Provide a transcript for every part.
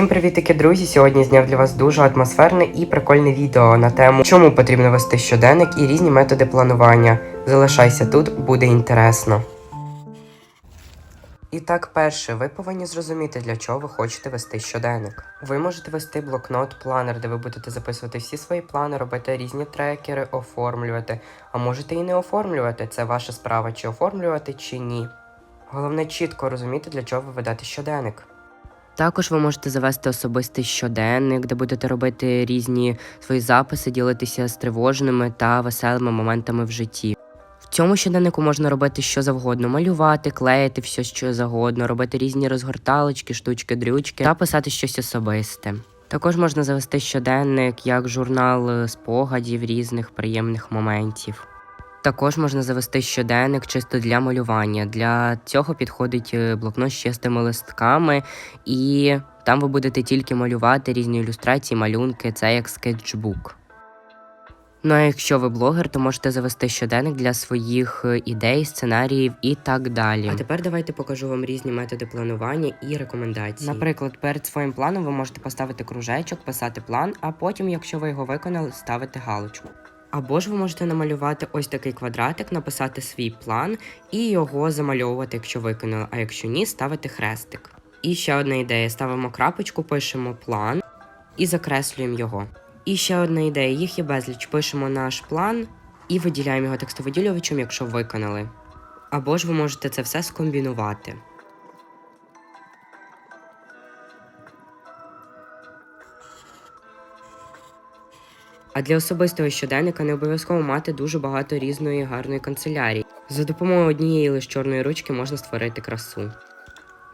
Всім привітики, друзі! Сьогодні зняв для вас дуже атмосферне і прикольне відео на тему, чому потрібно вести щоденник і різні методи планування. Залишайся тут, буде інтересно. І так, перше, ви повинні зрозуміти, для чого ви хочете вести щоденник. Ви можете вести блокнот, планер, де ви будете записувати всі свої плани, робити різні трекери, оформлювати. А можете і не оформлювати, це ваша справа, чи оформлювати, чи ні. Головне чітко розуміти, для чого ви ведете щоденник. Також ви можете завести особистий щоденник, де будете робити різні свої записи, ділитися з тривожними та веселими моментами в житті. В цьому щоденнику можна робити що завгодно: малювати, клеїти все що завгодно, робити різні розгорталочки, штучки, дрючки та писати щось особисте. Також можна завести щоденник як журнал спогадів різних приємних моментів. Також можна завести щоденник чисто для малювання. Для цього підходить е, блокнот з чистими листками, і там ви будете тільки малювати різні ілюстрації, малюнки, це як скетчбук. Ну а якщо ви блогер, то можете завести щоденник для своїх е, ідей, сценаріїв і так далі. А тепер давайте покажу вам різні методи планування і рекомендації. Наприклад, перед своїм планом ви можете поставити кружечок, писати план, а потім, якщо ви його виконали, ставити галочку. Або ж ви можете намалювати ось такий квадратик, написати свій план і його замальовувати, якщо виконали, а якщо ні, ставити хрестик. І ще одна ідея: ставимо крапочку, пишемо план і закреслюємо його. І ще одна ідея: їх є безліч. Пишемо наш план і виділяємо його текстовиділювачем, якщо виконали. Або ж ви можете це все скомбінувати. А для особистого щоденника не обов'язково мати дуже багато різної гарної канцелярії. За допомогою однієї лише чорної ручки можна створити красу.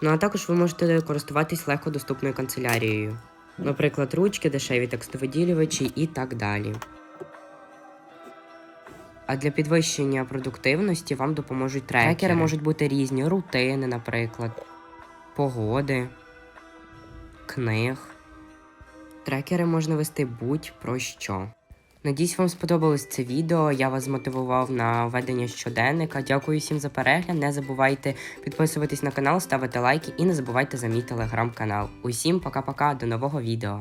Ну а також ви можете користуватись легко доступною канцелярією. Наприклад, ручки, дешеві текстовиділювачі і так далі. А для підвищення продуктивності вам допоможуть трекери. Трекери можуть бути різні, рутини, наприклад, погоди, книг. Трекери можна вести будь-про що. Надіюсь, вам сподобалось це відео. Я вас змотивував на ведення щоденника. Дякую всім за перегляд. Не забувайте підписуватись на канал, ставити лайки і не забувайте за мій телеграм-канал. Усім пока-пока, до нового відео.